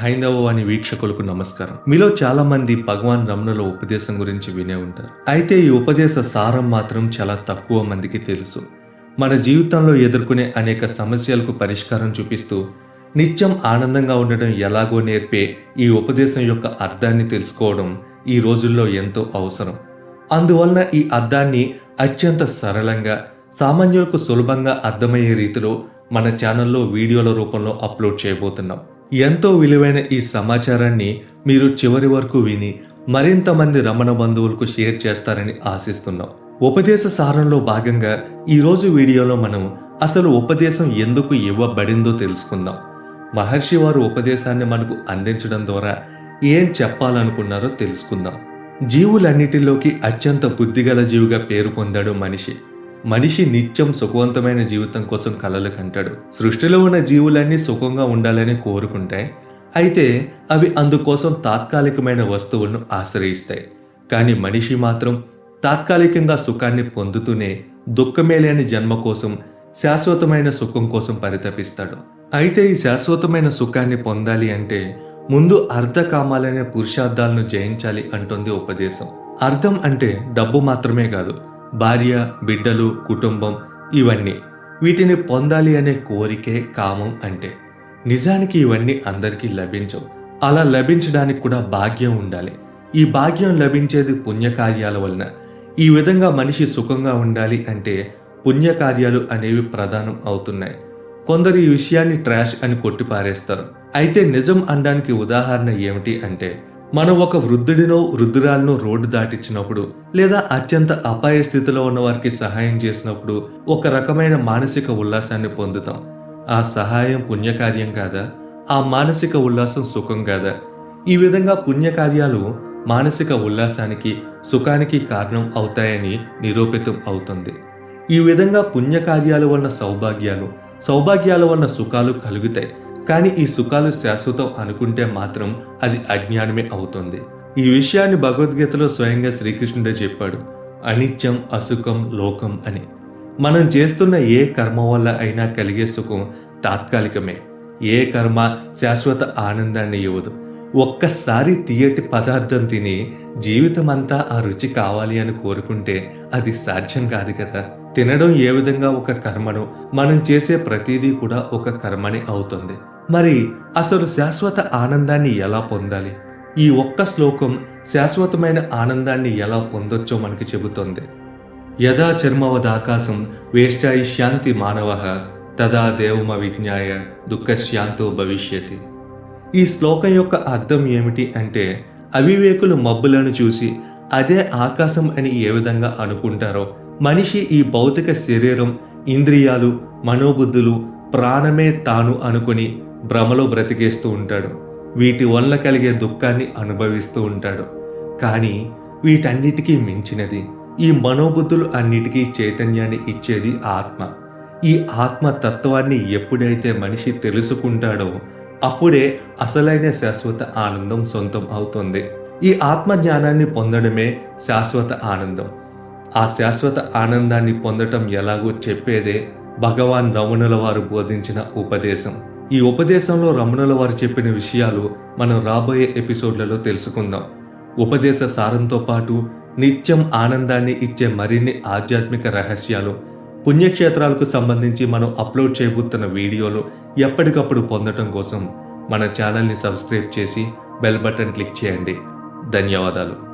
హైందవవాణి వీక్షకులకు నమస్కారం. మీలో చాలా మంది భగవాన్ రమణుల ఉపదేశం గురించి వినే ఉంటారు. అయితే ఈ ఉపదేశ సారం మాత్రం చాలా తక్కువ మందికి తెలుసు. మన జీవితంలో ఎదుర్కొనే అనేక సమస్యలకు పరిష్కారం చూపిస్తూ నిత్యం ఆనందంగా ఉండడం ఎలాగో నేర్పే ఈ ఉపదేశం యొక్క అర్థాన్ని తెలుసుకోవడం ఈ రోజుల్లో ఎంతో అవసరం. అందువలన ఈ అర్థాన్ని అత్యంత సరళంగా సామాన్యులకు సులభంగా అర్థమయ్యే రీతిలో మన ఛానల్లో వీడియోల రూపంలో అప్లోడ్ చేయబోతున్నాం. ఎంతో విలువైన ఈ సమాచారాన్ని మీరు చివరి వరకు విని మరింత మంది రమణ బంధువులకు షేర్ చేస్తారని ఆశిస్తున్నాం. ఉపదేశ సారంలో భాగంగా ఈరోజు వీడియోలో మనం అసలు ఉపదేశం ఎందుకు ఇవ్వబడిందో తెలుసుకుందాం. మహర్షి వారు ఉపదేశాన్ని మనకు అందించడం ద్వారా ఏం చెప్పాలనుకున్నారో తెలుసుకుందాం. జీవులన్నిటిలోకి అత్యంత బుద్ధిగల జీవిగా పేరు పొందాడు మనిషి. మనిషి నిత్యం సుఖవంతమైన జీవితం కోసం కలలు కంటాడు. సృష్టిలో ఉన్న జీవులన్నీ సుఖంగా ఉండాలని కోరుకుంటాయి అయితే అవి అందుకోసం తాత్కాలికమైన వస్తువులను ఆశ్రయిస్తాయి. కానీ మనిషి మాత్రం తాత్కాలికంగా సుఖాన్ని పొందుతూనే దుఃఖమే లేని జన్మ కోసం శాశ్వతమైన సుఖం కోసం పరితపిస్తాడు. అయితే ఈ శాశ్వతమైన సుఖాన్ని పొందాలి అంటే ముందు అర్థకామాలనే పురుషార్థాలను జయించాలి అంటుంది ఉపదేశం. అర్థం అంటే డబ్బు మాత్రమే కాదు భార్య బిడ్డలు కుటుంబం ఇవన్నీ వీటిని పొందాలి అనే కోరికే కామం అంటే నిజానికి ఇవన్నీ అందరికీ లభించవు. అలా లభించడానికి కూడా భాగ్యం ఉండాలి. ఈ భాగ్యం లభించేది పుణ్యకార్యాల వలన. ఈ విధంగా మనిషి సుఖంగా ఉండాలి అంటే పుణ్యకార్యాలు అనేవి ప్రధానం అవుతున్నాయి. కొందరు ఈ విషయాన్ని ట్రాష్ అని కొట్టిపారేస్తారు. అయితే నిజం అనడానికి ఉదాహరణ ఏమిటి అంటే మనం ఒక వృద్ధుడినో వృద్ధురాలను రోడ్డు దాటించినప్పుడు లేదా అత్యంత అపాయ స్థితిలో ఉన్న వారికి సహాయం చేసినప్పుడు ఒక రకమైన మానసిక ఉల్లాసాన్ని పొందుతాం. ఆ సహాయం పుణ్యకార్యం కాదా? ఆ మానసిక ఉల్లాసం సుఖం కాదా? ఈ విధంగా పుణ్యకార్యాలు మానసిక ఉల్లాసానికి సుఖానికి కారణం అవుతాయని నిరూపితం అవుతుంది. ఈ విధంగా పుణ్యకార్యాల వలన సౌభాగ్యాలు సౌభాగ్యాల వలన సుఖాలు కలుగుతాయి. కానీ ఈ సుఖాలు శాశ్వతం అనుకుంటే మాత్రం అది అజ్ఞానమే అవుతుంది. ఈ విషయాన్ని భగవద్గీతలో స్వయంగా శ్రీకృష్ణుడే చెప్పాడు. అనిత్యం అసుఖం లోకం అని. మనం చేస్తున్న ఏ కర్మ వల్ల అయినా కలిగే సుఖం తాత్కాలికమే. ఏ కర్మ శాశ్వత ఆనందాన్ని ఇవ్వదు. ఒక్కసారి తీయటి పదార్థం తిని జీవితమంతా ఆ రుచి కావాలి అని కోరుకుంటే అది సాధ్యం కాదు కదా. తినడం ఏ విధంగా ఒక కర్మను మనం చేసే ప్రతిదీ కూడా ఒక కర్మని అవుతుంది. మరి అసలు శాశ్వత ఆనందాన్ని ఎలా పొందాలి? ఈ ఒక్క శ్లోకం శాశ్వతమైన ఆనందాన్ని ఎలా పొందొచ్చో మనకి చెబుతుంది. యదా చర్మవదాకాశం వేష్టాయి శాంతి మానవ తదా దేవమ విజ్ఞాయ దుఃఖశాంతో భవిష్యతి. ఈ శ్లోకం యొక్క అర్థం ఏమిటి అంటే అవివేకులు మబ్బులను చూసి అదే ఆకాశం అని ఏ విధంగా అనుకుంటారో మనిషి ఈ భౌతిక శరీరం ఇంద్రియాలు మనోబుద్ధులు ప్రాణమే తాను అనుకుని భ్రమలో బ్రతికేస్తూ ఉంటాడు. వీటి వల్ల కలిగే దుఃఖాన్ని అనుభవిస్తూ ఉంటాడు. కానీ వీటన్నిటికీ మించినది ఈ మనోబుద్ధులు అన్నిటికీ చైతన్యాన్ని ఇచ్చేది ఆత్మ. ఈ ఆత్మ తత్వాన్ని ఎప్పుడైతే మనిషి తెలుసుకుంటాడో అప్పుడే అసలైన శాశ్వత ఆనందం సొంతం అవుతుంది. ఈ ఆత్మ జ్ఞానాన్ని పొందడమే శాశ్వత ఆనందం. ఆ శాశ్వత ఆనందాన్ని పొందటం ఎలాగో చెప్పేదే భగవాన్ రమణుల వారు బోధించిన ఉపదేశం. ఈ ఉపదేశంలో రమణుల వారు చెప్పిన విషయాలు మనం రాబోయే ఎపిసోడ్లలో తెలుసుకుందాం. ఉపదేశ సారంతో పాటు నిత్యం ఆనందాన్ని ఇచ్చే మరిన్ని ఆధ్యాత్మిక రహస్యాలు పుణ్యక్షేత్రాలకు సంబంధించి మనం అప్లోడ్ చేయబోతున్న వీడియోలు ఎప్పటికప్పుడు పొందటం కోసం మన ఛానల్ని సబ్స్క్రైబ్ చేసి బెల్ బటన్ క్లిక్ చేయండి. ధన్యవాదాలు.